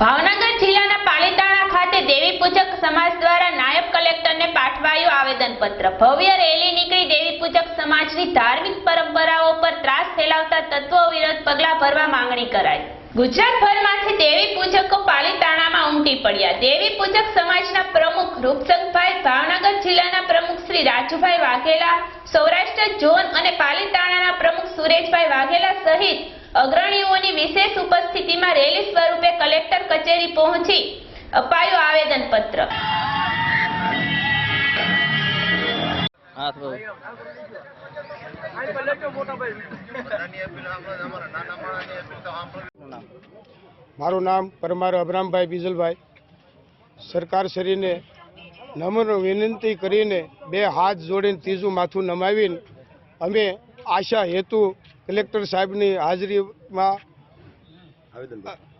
ભાવનગર જિલ્લાના પાલીતાણા ખાતે દેવી પૂજક સમાજ દ્વારા નાયબ કલેક્ટરને પાઠવાયું આવેદનપત્ર. ભવ્ય રેલી નીકળી દેવી પૂજક સમાજની ધાર્મિક પરંપરાઓ પર ત્રાસ ફેલાવતા તત્વો વિરોધ પગલાં ભરવા માંગણી કરાઈ. ગુજરાતભરમાંથી દેવી પૂજકો પાલીતાણામાં ઉમટી પડ્યા. દેવી પૂજક સમાજના પ્રમુખ રૂપસંગભાઈ ભાવનગર જિલ્લાના પ્રમુખ શ્રી રાજુભાઈ વાઘેલા, સૌરાષ્ટ્ર ઝોન અને પાલીતાણાના પ્રમુખ સુરેશભાઈ વાઘેલા સહિત અગ્રણીઓની વિશેષ ઉપસ્થિતિમાં રેલી સ્વરૂપે કલેક્ટર કચેરી પહોંચી અપાયું આવેદનપત્ર. મારું નામ પરમાર અબરામભાઈ બીજલભાઈ. સરકારશ્રીને નમ્ર વિનંતી કરીને બે હાથ જોડીને ત્રીજું માથું નમાવીને અમે આશા હેતુ કલેક્ટર સાહેબની હાજરીમાં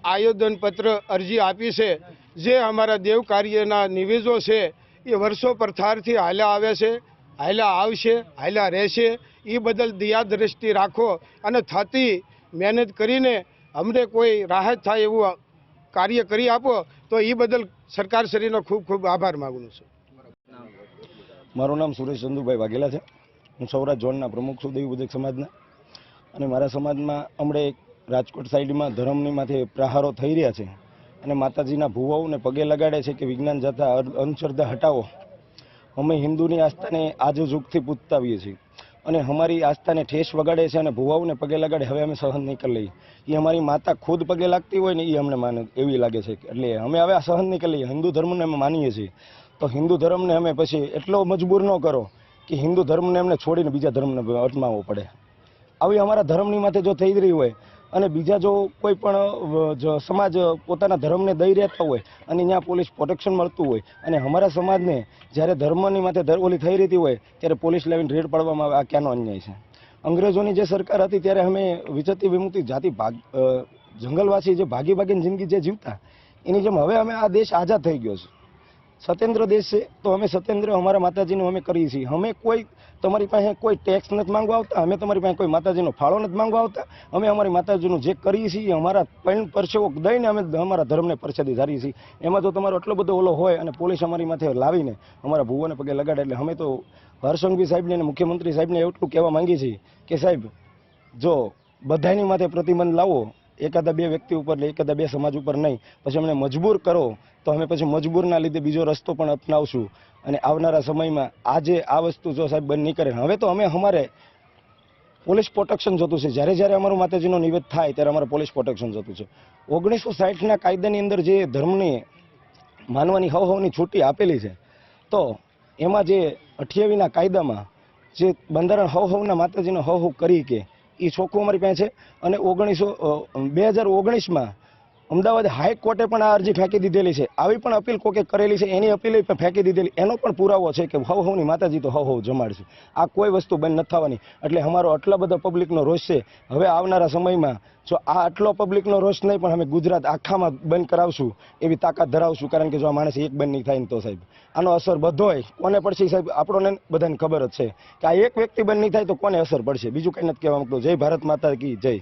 આવેદનપત્ર અરજી આપી છે. જે અમારા દેવ કાર્યના નિવેદો છે, એ વર્ષો પ્રથારથી હાલ્યા આવે છે હાલ્યા આવશે હાલ્યા રહેશે. એ બદલ દયાદ્રષ્ટિ રાખો અને થતી મહેનત કરીને અમને કોઈ રાહત થાય એવું કાર્ય કરી આપો, તો એ બદલ સરકારશ્રીનો ખૂબ ખૂબ આભાર માગું છું. મારું નામ સુરેશ ચંદુભાઈ વાઘેલા છે. હું સૌરાષ્ટ્ર ઝોનના પ્રમુખ છું દેવી સમાજના. અને મારા સમાજમાં હમણાં એક રાજકોટ સાઈડમાં ધર્મની માથે પ્રહારો થઈ રહ્યા છે અને માતાજીના ભુવાઓને પગે લગાડે છે કે વિજ્ઞાન જતા અંધશ્રદ્ધા હટાવો. અમે હિન્દુની આસ્થાને આજ જુગથી પૂજતા છીએ અને અમારી આસ્થાને ઠેસ વગાડે છે અને ભુવાઓને પગે લગાડે હવે અમે સહન નહીં કરી લઈએ. એ અમારી માતા ખુદ પગે લાગતી હોય ને એ અમને માને, એવી લાગે છે. એટલે અમે હવે સહન નહીં કરી લઈએ. હિન્દુ ધર્મને અમે માનીએ છીએ. તો હિન્દુ ધર્મને અમે પછી એટલો મજબૂર ન કરો કે હિન્દુ ધર્મને એમને છોડીને બીજા ધર્મને અટમાવવો પડે. આવી અમારા ધર્મની માથે જો થઈ રહી હોય અને બીજા જો કોઈ પણ સમાજ પોતાના ધર્મને દઈ રહેતા હોય અને ત્યાં પોલીસ પ્રોટેક્શન મળતું હોય અને અમારા સમાજને જ્યારે ધર્મની માથે ધરવોલી થઈ રહેતી હોય ત્યારે પોલીસ લાવીને રેડ પાડવામાં આવે, આ ક્યાંનો અન્યાય છે? અંગ્રેજોની જે સરકાર હતી ત્યારે અમે વિચરતી વિમુક્તિ જાતિ ભાગ જંગલવાસી જે ભાગી ભાગીને જિંદગી જે જીવતા, એની જેમ હવે અમે આ દેશ આઝાદ થઈ ગયો છે. સ્વતંત્ર દેશ છે તો અમે સત્યેન્દ્ર, અમારા માતાજીનું અમે કરીએ છીએ. અમે કોઈ, તમારી પાસે કોઈ ટેક્સ નથી માંગવા આવતા, અમે તમારી પાસે કોઈ માતાજીનો ફાળો નથી માંગવા આવતા. અમે અમારી માતાજીનું જે કરીએ છીએ, અમારા પૈણ પરસેવો દઈને અમે અમારા ધર્મને પરસેદી ધારીએ છીએ. એમાં જો તમારો એટલો બધો ઓલો હોય અને પોલીસ અમારી માથે લાવીને અમારા ભુવાને પગે લગાડે એટલે અમે તો હર્ષંઘવી સાહેબને અને મુખ્યમંત્રી સાહેબને એટલું કહેવા માંગીએ છીએ કે સાહેબ, જો બધાની માથે પ્રતિબંધ લાવો એકાદા બે વ્યક્તિ ઉપર એકાદા બે સમાજ ઉપર નહીં. પછી અમને મજબૂર કરો, તો અમે પછી મજબૂરના લીધે બીજો રસ્તો પણ અપનાવશું. અને આવનારા સમયમાં આજે આ વસ્તુ જો સાહેબ બંધ નહીં કરે, હવે તો અમે અમારે પોલીસ પ્રોટેક્શન જોતું છે. જ્યારે જ્યારે અમારું માતાજીનો નિવેદ થાય, ત્યારે અમારે પોલીસ પ્રોટેક્શન જોતું છે. ઓગણીસો સાઠના કાયદાની અંદર જે ધર્મની માનવાની હવ છૂટી આપેલી છે, તો એમાં જે અઠ્યાવીના કાયદામાં જે બંધારણ હવ હવના માતાજીનો હવ હવ કરી કે એ ચોખ્ખું અમારી પાસે છે. અને ઓગણીસો બે હજાર ઓગણીસમાં અમદાવાદ હાઈકોર્ટે પણ આ અરજી ફેંકી દીધેલી છે. આવી પણ અપીલ કોકે કરેલી છે, એની અપીલ પણ ફેંકી દીધેલી. એનો પણ પુરાવો છે કે હવ હવની માતાજી તો હવ હવ જમાડશે આ કોઈ વસ્તુ બંધ નથી થવાની. એટલે અમારો આટલા બધા પબ્લિકનો રોષ છે. હવે આવનારા સમયમાં જો આ આટલો પબ્લિકનો રોષ નહીં પણ અમે ગુજરાત આખામાં બંધ કરાવશું, એવી તાકાત ધરાવશું. કારણ કે જો આ માણસ એક બંધ નહીં થાય ને તો સાહેબ, આનો અસર બધોય. કોને પડશે સાહેબ? આપણને બધાને ખબર જ છે કે આ એક વ્યક્તિ બંધ નહીં થાય તો કોને અસર પડશે? બીજું કંઈ નથી કહેવા માંગતો. જય ભારત માતા કી જય.